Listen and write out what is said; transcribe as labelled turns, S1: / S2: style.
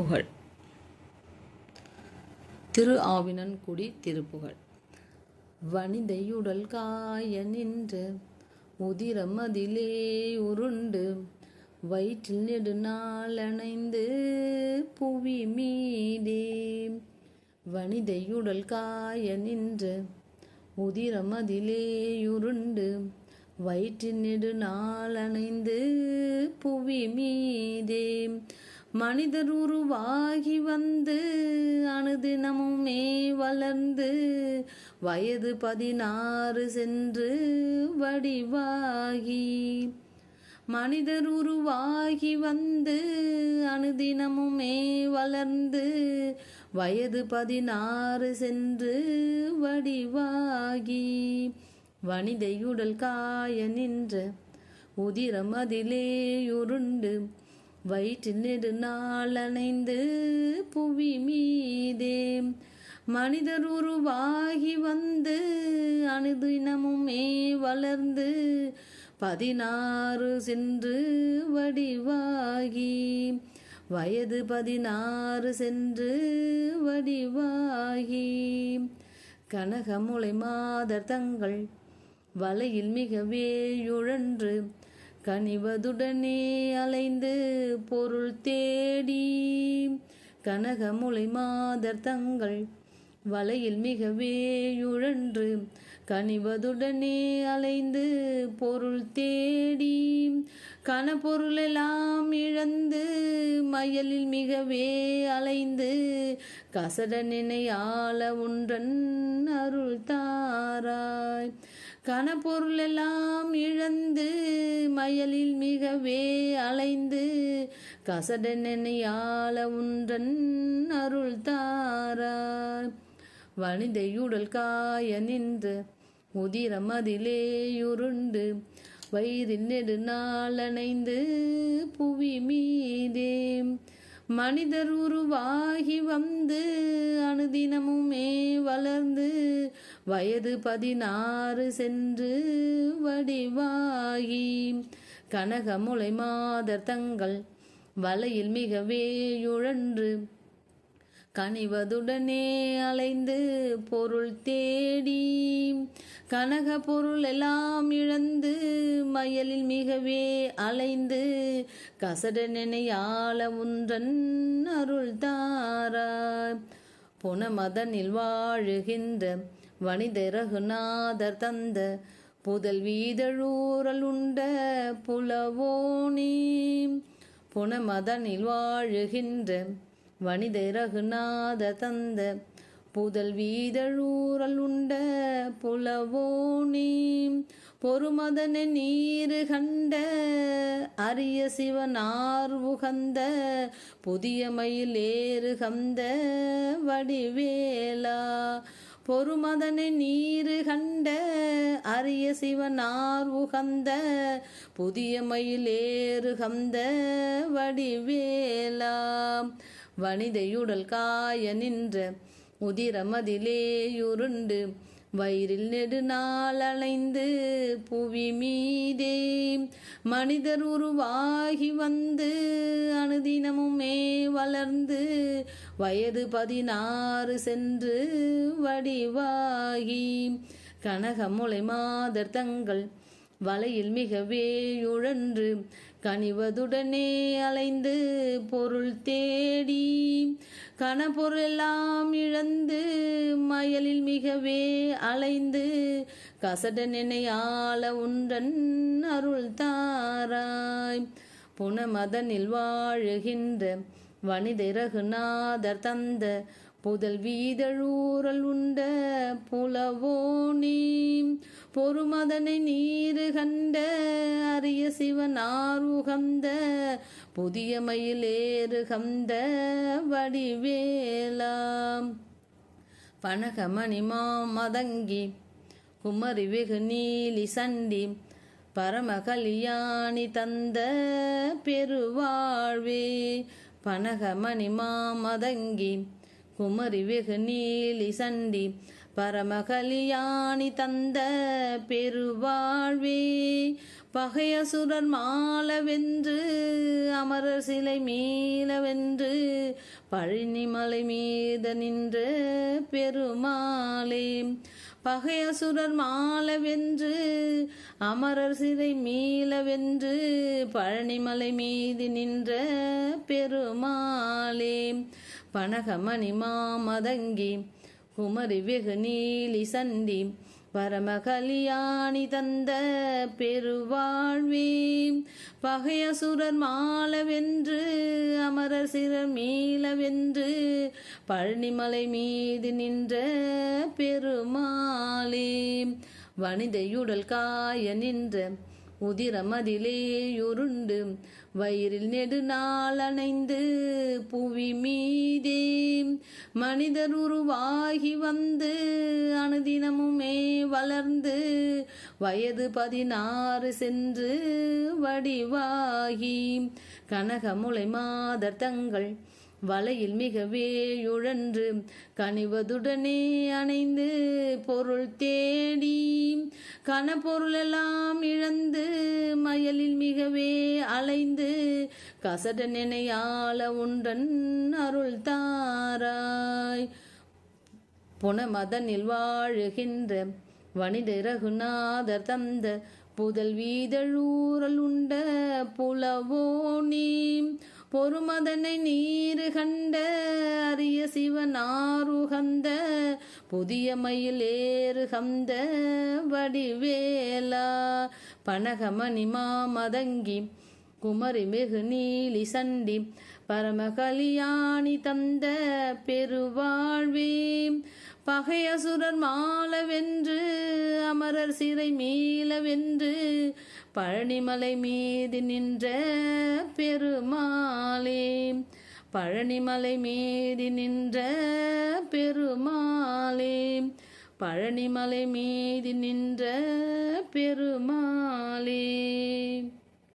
S1: புகழ் திரு ஆவினன்குடி திருப்புகழ். வனிதையுடல் காய நின்று உதிரம் அதிலே உருண்டு வயிற்றில் நெடுநாளணைந்து புவி மீதே. வனிதையுடல் காய நின்று உதிரம் அதிலே உருண்டு வயிற்றின் நெடுநாளணைந்து புவி மீதே. மனிதர் உருவாகி வந்து அணுதினமுமே வளர்ந்து வயது பதினாறு சென்று வடிவாகி. மனிதர் உருவாகி வந்து அணுதினமுமே வளர்ந்து வயது பதினாறு சென்று வடிவாகி. வனிதையுடல் காய நின்ற உதிரம் அதிலே உருண்டு வயிற்று நெடு அணைந்து புவி மீதே. மனிதர் உருவாகி வந்து அணுதினமுமே வளர்ந்து பதினாறு சென்று வடிவாகி. வயது பதினாறு சென்று வடிவாகி. கனகமுளை மாதர் தங்கள் வலையில் மிகவே யுழன்று கனிவதுடனே அலைந்து பொருள் தேடி கனகமுளை மாதர் தங்கள் வலையில் மிகவே உழன்று கனிவதுடனே அலைந்து பொருள் தேடி கனப்பொருளெல்லாம் இழந்து மயலில் மிகவே அலைந்து கசட நினையாள ஒன்றன் அருள் தாராய். கனப்பொருளெல்லாம் இழந்து மயலில் மிகவே அலைந்து கசட உன்றன் அருள் தாராய் வனிதையுடல் காய நின்று உதிரம் அதிலே உருண்டு வயிறில் நெடு நாளணைந்து புவி மீதே மனிதர் உருவாகி வந்து அனுதினமுமே வளர்ந்து வயது பதினாறு சென்று வடிவாகி. கனகமுளை மாதர் தங்கள் வலையில் மிகவே உழன்று கனிவதுடனே அலைந்து பொருள் தேடி கனக பொருள் எல்லாம் இழந்து மயலில் மிகவே அலைந்து கசட நினையாள ஒன்றன் அருள் தாராய் புனமதனில் வாழுகின்ற வனித ரகுநாதர் தந்த புதல் வீதழூரல் உண்ட புலவோனி. புனமதனில் வாழுகின்ற வனித ரகுநாத தந்த புதல் வீதழூரல் உண்ட புலவோனி பொறுமதன நீரு கண்ட அரிய சிவனார் உகந்த புதிய மயில் ஏறு கந்த வடிவேலா. பொறுமதனை நீரு கண்ட அரிய சிவனார் உகந்த புதிய மயில் ஏறு கந்த வடிவேலா. வனிதையுடல் காய நின்ற உதிரமதிலேயுருண்டு வயிறில் நெடுநாள் அலைந்து புவி மீதே மனிதர் உருவாகி வந்து அனுதினமுமே வளர்ந்து வயது பதினாறு சென்று வடிவாகி. கனகமுலை மாதர் தங்கள் வலையில் மிகவே உழன்று கனிவதுடனே அலைந்து பொருள் தேடி கனப்பொருளெல்லாம் இழந்து மயலில் மிகவே அலைந்து கசட ஆள உன்றன் அருள் தாராய். புனமதனில் வாழுகின்ற வனித ரகுநாதர் தந்த புதல் வீதழூரல் உண்ட புலவோனி பொறுமதனை நீரு கண்ட அரிய சிவனாருகந்த புதிய மயிலேறு கந்த வடிவேலாம். பனகமணி மதங்கி குமரி வெகு நீலி சண்டி பரம கல்யாணி தந்த பெருவாழ்வே. பனகமணி மாமதங்கி குமரி வெகு நீலி சண்டி பரமகலியாணி தந்த பெருவாழ்வே. பகையசுரர் மாலவென்று அமரர் சிலை மீளவென்று பழனிமலை மீத நின்ற பெருமாளே. பகையசுரர் மாலவென்று அமரர் சிறை மீளவென்று பழனிமலை மீது நின்ற பெருமாளே. பனகமணி மாமதங்கி குமரி வெகு நீலி சண்டி பரமகலியாணி தந்த பெருவாழ்வே பகையசுரர் மாலவென்று அமரர் சிறர் மீளவென்று பழனிமலை மீது நின்ற பெருமாளே. வனிதையுடல் காய நின்ற உதிரமதிலேயுருண்டு. வயிறில் நெடுநாள் அணைந்து புவி மீதே. மனிதர் உருவாகி வந்து அனுதினமுமே வளர்ந்து வயது பதினாறு சென்று வடிவாகி. கனகமுலை மாதர் தங்கள் வலையில் மிகவே உழன்று கனிவதுடனே அணைந்து பொருள் தேடி கனப்பொருளெல்லாம் இழந்து மயலில் மிகவே அலைந்து கசட நினையால உன்றன் அருள் தாராய். புனமதனில் வாழுகின்ற வனித ரகுநாதர் தந்த புதல் வீதழூரல் உண்ட புலவோனி பொறுமதனை நீரு கண்ட அரிய சிவனாருகந்த புதிய மயில் ஏறு கந்த வடிவேலா? பனகமணி மாமதங்கி குமரி மிகு நீலி சண்டி பரமகலியாணி தந்த பெருவாழ்வே பகையசுரர் மாலவென்று அமரர் சிறை மீளவென்று பழனிமலை மீது நின்ற பெருமாளே பழனிமலை மீது நின்ற பெருமாளே பழனிமலை மீது நின்ற பெருமாளே.